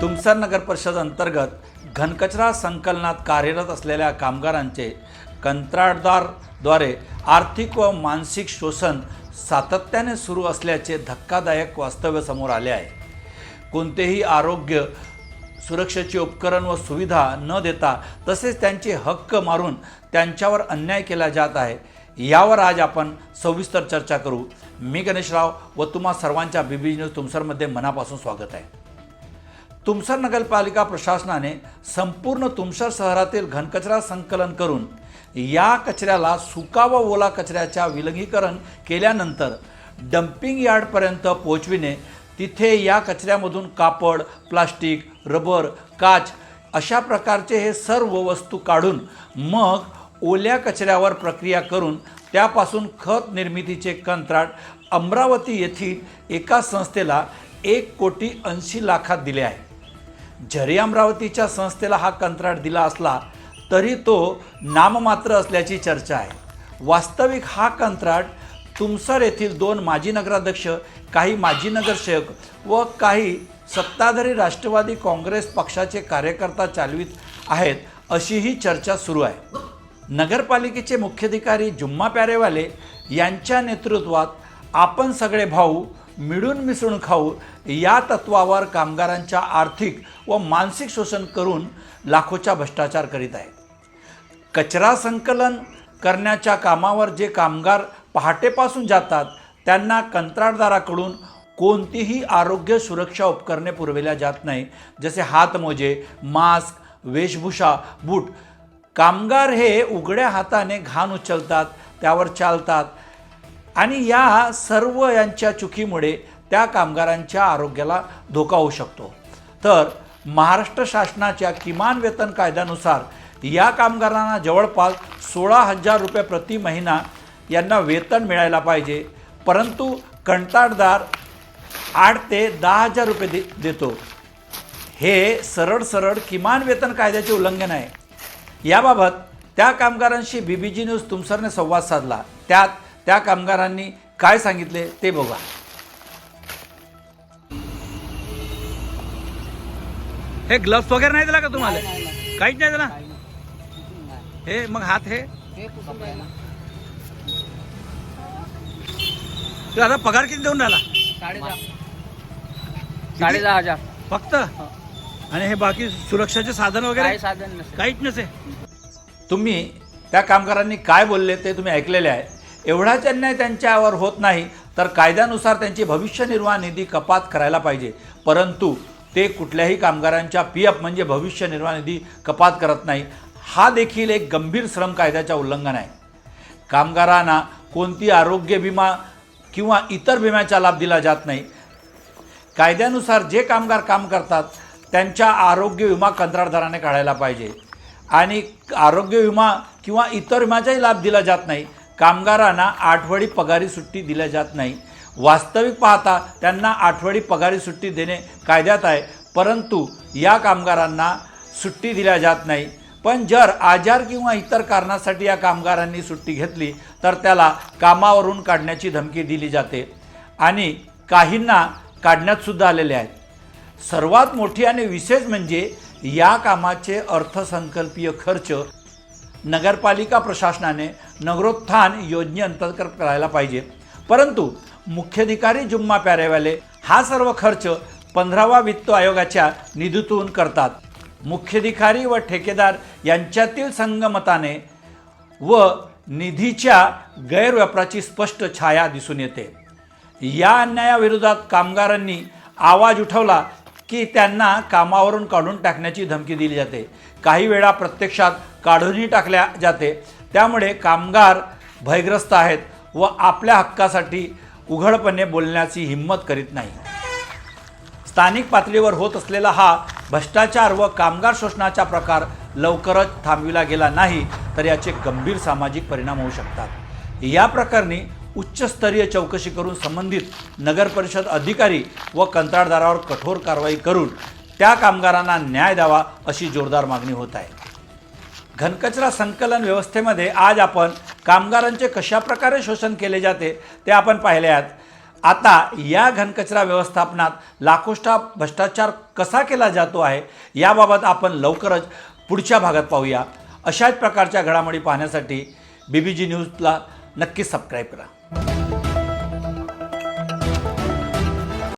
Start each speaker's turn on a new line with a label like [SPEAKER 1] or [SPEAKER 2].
[SPEAKER 1] तुमसर नगर परिषद अंतर्गत घनकचरा संकलनात कार्यरत असलेल्या कामगारांचे कंत्राटदारद्वारे आर्थिक व मानसिक शोषण सातत्याने सुरू असल्याचे धक्कादायक वास्तव्य समोर आले आहे. कोणतेही आरोग्य सुरक्षेचे उपकरण व सुविधा न देता तसेच त्यांचे हक्क मारून त्यांच्यावर अन्याय केला जात आहे यावर आज आपण सविस्तर चर्चा करू. मी गणेशराव व तुम्हा सर्वांच्या बीबी न्यूज तुमसरमध्ये मनापासून स्वागत आहे. तुमसर नगरपालिका प्रशासनाने संपूर्ण तुमसर शहरातील घनकचरा संकलन करून या कचऱ्याला सुका व ओला कचऱ्याच्या विलगीकरण केल्यानंतर डम्पिंग यार्डपर्यंत पोहोचविणे तिथे या कचऱ्यामधून कापड प्लास्टिक रबर काच अशा प्रकारचे हे सर्व वस्तू काढून मग ओल्या कचऱ्यावर प्रक्रिया करून त्यापासून खत निर्मितीचे कंत्राट अमरावती येथील एका संस्थेला एक कोटी ऐंशी लाखात दिले आहे. जरी अमरावतीच्या संस्थेला हा कंत्राट दिला असला तरी तो नाममात्र असल्याची चर्चा आहे. वास्तविक हा कंत्राट तुमसर येथील दोन माजी नगराध्यक्ष काही माजी नगरसेवक व काही सत्ताधारी राष्ट्रवादी काँग्रेस पक्षाचे कार्यकर्ता चालवित आहेत अशीही चर्चा सुरू आहे. नगरपालिकेचे मुख्याधिकारी जुम्मा प्यारेवाले यांच्या नेतृत्वात आपण सगळे भाऊ मिळून मिसळून खाऊ या तत्वावर कामगारांच्या आर्थिक व मानसिक शोषण करून लाखोचा भ्रष्टाचार करीत आहे कचरा संकलन करण्याच्या कामावर जे कामगार पहाटेपासून जातात त्यांना कंत्राटदाराकडून कोणतीही आरोग्य सुरक्षा उपकरणे पुरविल्या जात नाही जसे हातमोजे मास्क वेशभूषा बूट. कामगार हे उघड्या हाताने घाण उचलतात त्यावर चालतात आणि या सर्व यांच्या चुकीमुळे त्या कामगारांच्या आरोग्याला धोका होऊ शकतो. तर महाराष्ट्र शासनाच्या किमान वेतन कायद्यानुसार या कामगारांना जवळपास सोळा हजार रुपये प्रति महिना यांना वेतन मिळायला पाहिजे. परंतु कंटाळदार आठ ते दहा हजार रुपये दे देतो. हे सरळ सरळ किमान वेतन कायद्याचे उल्लंघन आहे. याबाबत त्या कामगारांशी बी बी जी न्यूज तुमसरने संवाद साधला. त्यात त्या कामगारांनी काय सांगितले ते बघा. हे ग्लव्स वगैरे नाही दिला का तुम्हाला? काहीच नाही दिला? हे मग हात हे? तू आता पगार किती देऊन राहिला?
[SPEAKER 2] साडे दहा हजार.
[SPEAKER 1] फक्त? आणि हे बाकी सुरक्षाचे साधन वगैरे?
[SPEAKER 2] काही साधन नसेल.
[SPEAKER 1] काहीच नसे तुम्ही त्या कामगारांनी काय बोलले ते तुम्ही ऐकलेले आहे. एवढाच अन्याय त्यांच्यावर होत नाही तर कायद्यानुसार त्यांची भविष्य निर्वाह निधी कपात करायला पाहिजे. परंतु ते कुठल्याही कामगारांच्या पी एफ म्हणजे भविष्य निर्वाह निधी कपात करत नाही. हा देखील एक गंभीर श्रम कायद्याच्या उल्लंघन आहे कामगारांना कोणती आरोग्य विमा किंवा इतर विम्याचा लाभ दिला जात नाही. कायद्यानुसार जे कामगार काम करतात त्यांच्या आरोग्य विमा कंत्राटदाराने काढायला पाहिजे. आणि आरोग्य विमा किंवा इतर विम्याचाही लाभ दिला जात नाही. कामगारांना आठवडी पगारी सुट्टी दिल्या जात नाही. वास्तविक पाहता त्यांना आठवडी पगारी सुट्टी देणे कायद्यात आहे परंतु या कामगारांना सुट्टी दिल्या जात नाही. पण जर आजार किंवा इतर कारणासाठी या कामगारांनी सुट्टी घेतली तर त्याला कामावरून काढण्याची धमकी दिली जाते. आणि काहींना काढण्यातसुद्धा आलेले आहेत. सर्वात मोठी आणि विशेष म्हणजे या कामाचे अर्थसंकल्पीय खर्च नगरपालिका प्रशासनाने नगरोत्थान योजनेअंतर्गत करायला पाहिजे. परंतु मुख्याधिकारी जुम्मा प्यारेवाले हा सर्व खर्च पंधरावा वित्त आयोगाच्या निधीतून करतात. मुख्याधिकारी व ठेकेदार यांच्यातील संगमताने व निधीच्या गैरव्यापाराची स्पष्ट छाया दिसून येते. या अन्यायाविरोधात कामगारांनी आवाज उठवला की त्यांना कामावरून काढून टाकण्याची धमकी दिली जाते. काही वेळा प्रत्यक्षात काढूनही टाकल्या जाते. त्यामुळे कामगार भयग्रस्त आहेत व आपल्या हक्कासाठी उघडपणे बोलण्याची हिंमत करीत नाही. स्थानिक पातळीवर होत असलेला हा भ्रष्टाचार व कामगार शोषणाचा प्रकार लवकरच थांबविला गेला नाही तर याचे गंभीर सामाजिक परिणाम होऊ शकतात. या प्रकरणी उच्चस्तरीय चौकशी करून संबंधित नगरपरिषद अधिकारी व कंत्राटदारावर कठोर कारवाई करून त्या कामगारांना न्याय द्यावा अशी जोरदार मागणी होत आहे. घनकचरा संकलन व्यवस्थेमध्ये आज आपण कामगारांचे कशा प्रकारे शोषण केले जाते ते आपण पाहिले आहेत. आता या घनकचरा व्यवस्थापनात लाखोष्टा भ्रष्टाचार कसा केला जातो आहे याबाबत आपण लवकरच पुढच्या भागात पाहूया. अशाच प्रकारच्या घडामोडी पाहण्यासाठी बी बी जी न्यूजला नक्की सबस्क्राईब करा.